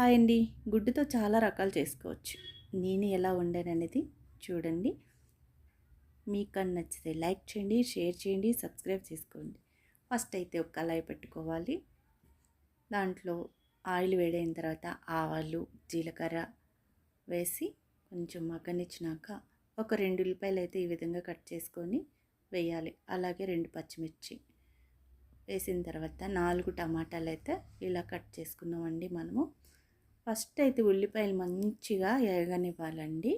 Hi అండి. గుడ్డుతో చాలా రకాలు చేసుకోవచ్చు. నేను ఎలా వండాననేది చూడండి. మీకు కానీ నచ్చితే లైక్ చేయండి షేర్ చేయండి సబ్స్క్రైబ్ చేసుకోండి. ఫస్ట్ అయితే ఒక కళాయి పెట్టుకోవాలి. దాంట్లో ఆయిల్ వేడైన తర్వాత ఆవాలు జీలకర్ర వేసి కొంచెం మగ్గనిచ్చినాక ఒక రెండు ఉల్లిపాయలు అయితే ఈ విధంగా కట్ చేసుకొని వేయాలి. అలాగే రెండు పచ్చిమిర్చి వేసిన తర్వాత నాలుగు టమాటాలు అయితే ఇలా కట్ చేసుకున్నామండి మనము. ఫస్ట్ అయితే ఉల్లిపాయలు మంచిగా ఎరగనివ్వాలండి.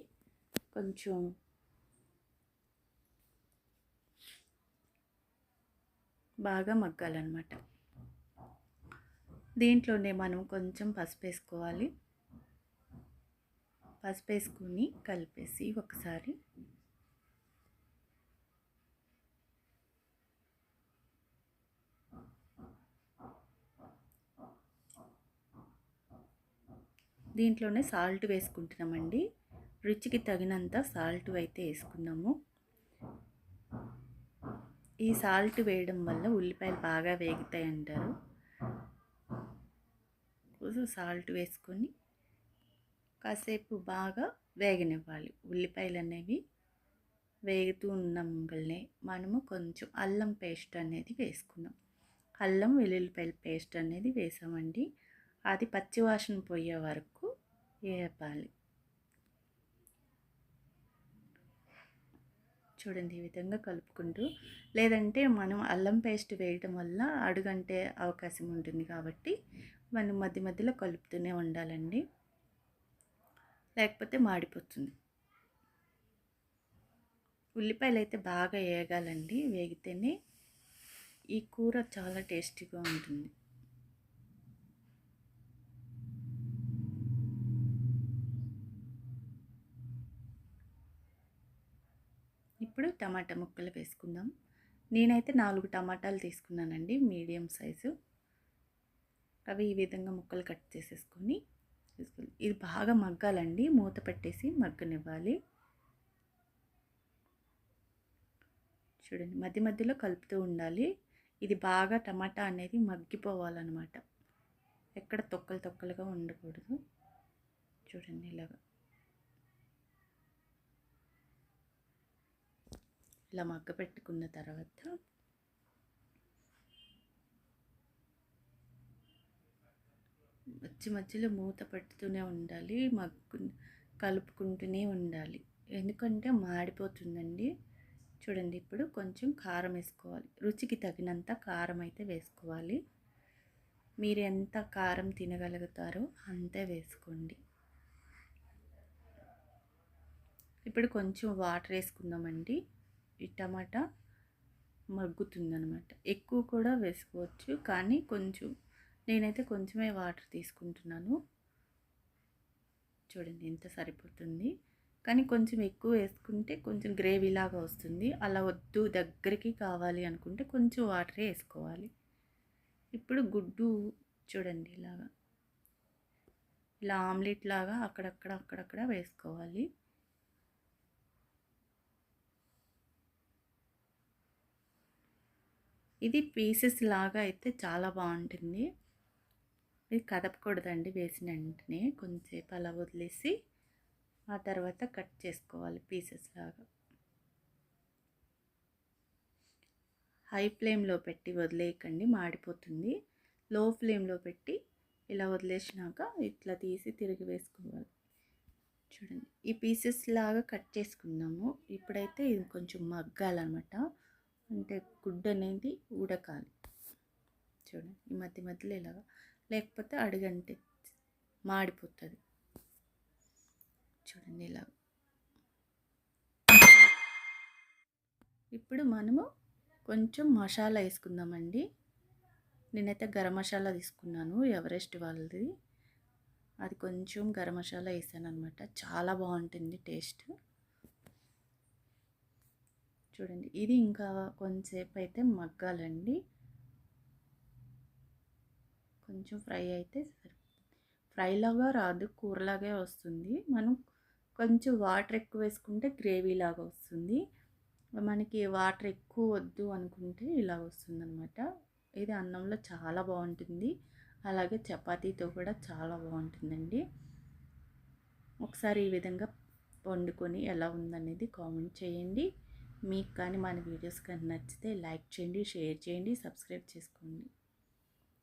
కొంచెం బాగా మగ్గాలన్నమాట. దీంట్లోనే మనం కొంచెం పసుపు వేసుకోవాలి పసుపు వేసుకుని కలిపేసి ఒకసారి దీంట్లోనే సాల్ట్ వేసుకుంటున్నామండి. రుచికి తగినంత సాల్ట్ అయితే వేసుకున్నాము. ఈ సాల్ట్ వేయడం వల్ల ఉల్లిపాయలు బాగా వేగుతాయి అంటారు. సాల్ట్ వేసుకొని కాసేపు బాగా వేగనివ్వాలి. ఉల్లిపాయలు అనేవి వేగుతూ ఉన్నంగల్నే మనము కొంచెం అల్లం పేస్ట్ అనేది వేసుకున్నాం. అల్లం వెల్లుల్లిపాయల పేస్ట్ అనేది వేసామండి. అది పచ్చివాసన పోయే వరకు వేపాలి చూడండి ఈ విధంగా కలుపుకుంటూ లేదంటే మనం అల్లం పేస్ట్ వేయడం వల్ల అడుగంటే అవకాశం ఉంటుంది కాబట్టి మనం మధ్య మధ్యలో కలుపుతూనే ఉండాలండి. లేకపోతే మాడిపోతుంది. ఉల్లిపాయలు అయితే బాగా వేగాలండి. వేగితేనే ఈ కూర చాలా టేస్టీగా ఉంటుంది. ఇప్పుడు టమాటా ముక్కలు వేసుకుందాం. నేనైతే నాలుగు టమాటాలు తీసుకున్నానండి మీడియం సైజు. అవి ఈ విధంగా ముక్కలు కట్ చేసేసుకొని ఇది బాగా మగ్గాలండి మూత పెట్టేసి మగ్గనివ్వాలి. చూడండి మధ్య మధ్యలో కలుపుతూ ఉండాలి. ఇది బాగా టమాటా అనేది మగ్గిపోవాలన్నమాట. ఎక్కడ తొక్కలు తొక్కలుగా ఉండకూడదు. చూడండి ఇలాగా. ఇలా మగ్గ పెట్టుకున్న తర్వాత మధ్య మధ్యలో మూత పెడుతూనే ఉండాలి మగ్గు కలుపుకుంటూనే ఉండాలి. ఎందుకంటే మాడిపోతుందండి. చూడండి ఇప్పుడు కొంచెం కారం వేసుకోవాలి. రుచికి తగినంత కారం అయితే వేసుకోవాలి. మీరు ఎంత కారం తినగలుగుతారో అంతే వేసుకోండి. ఇప్పుడు కొంచెం వాటర్ వేసుకుందామండి. ఈ టమాటా మగ్గుతుందనమాట ఎక్కువ కూడా వేసుకోవచ్చు కానీ కొంచెం నేనైతే కొంచెమే వాటర్ తీసుకుంటున్నాను. చూడండి ఎంత సరిపోతుంది. కానీ కొంచెం ఎక్కువ వేసుకుంటే కొంచెం గ్రేవీ లాగా వస్తుంది. అలా వద్దు దగ్గరికి కావాలి అనుకుంటే కొంచెం వాటరే వేసుకోవాలి. ఇప్పుడు గుడ్డు చూడండి ఇలాగా. ఇలా ఆమ్లెట్ లాగా అక్కడక్కడ అక్కడక్కడ వేసుకోవాలి. ఇది పీసెస్ లాగా అయితే చాలా బాగుంటుంది. ఇది కదపకూడదండి వేసిన వెంటనే కొంచెంసేపు అలా వదిలేసి ఆ తర్వాత కట్ చేసుకోవాలి పీసెస్ లాగా. హై ఫ్లేమ్లో పెట్టి వదిలేయకండి మాడిపోతుంది. లో ఫ్లేమ్లో పెట్టి ఇలా వదిలేసినాక ఇట్లా తీసి తిరిగి వేసుకోవాలి. చూడండి ఈ పీసెస్ లాగా కట్ చేసుకుందాము. ఇప్పుడైతే ఇది కొంచెం మగ్గాలన్నమాట. అంటే గుడ్డు అనేది ఉడకాలి. చూడండి ఈ మధ్య మధ్యలో ఇలాగా. లేకపోతే అడుగంటే మాడిపోతుంది. చూడండి ఇలా. ఇప్పుడు మనము కొంచెం మసాలా వేసుకుందామండి. నేనైతే గరం మసాలా తీసుకున్నాను ఎవరెస్ట్ వాళ్ళది. అది కొంచెం గరం మసాలా వేసాను అనమాట చాలా బాగుంటుంది టేస్ట్. చూడండి. ఇది ఇంకా కొంచెంసేపు అయితే మగ్గాలండి. కొంచెం ఫ్రై అయితే ఫ్రైలాగా రాదు కూరలాగే వస్తుంది. మనం కొంచెం వాటర్ ఎక్కువ వేసుకుంటే గ్రేవీ లాగా వస్తుంది. మనకి వాటర్ ఎక్కువ వద్దు అనుకుంటే ఇలా వస్తుంది అనమాట ఇది అన్నంలో చాలా బాగుంటుంది. అలాగే చపాతీతో కూడా చాలా బాగుంటుందండి. ఒకసారి ఈ విధంగా వండుకొని ఎలా ఉందనేది కామెంట్ చేయండి. మీకు కానీ మన వీడియోస్ కానీ నచ్చితే లైక్ చేయండి షేర్ చేయండి సబ్స్క్రైబ్ చేసుకోండి.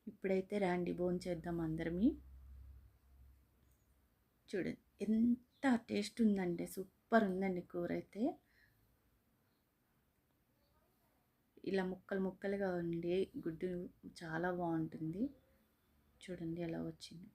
ఇప్పుడైతే రాండి బోన్ చేద్దాం అందరమీ. చూడండి ఎంత టేస్ట్ ఉందండి సూపర్ ఉందండి కూర అయితే. ఇలా ముక్కలు ముక్కలుగా ఉండి గుడ్డు చాలా బాగుంటుంది. చూడండి ఎలా వచ్చింది.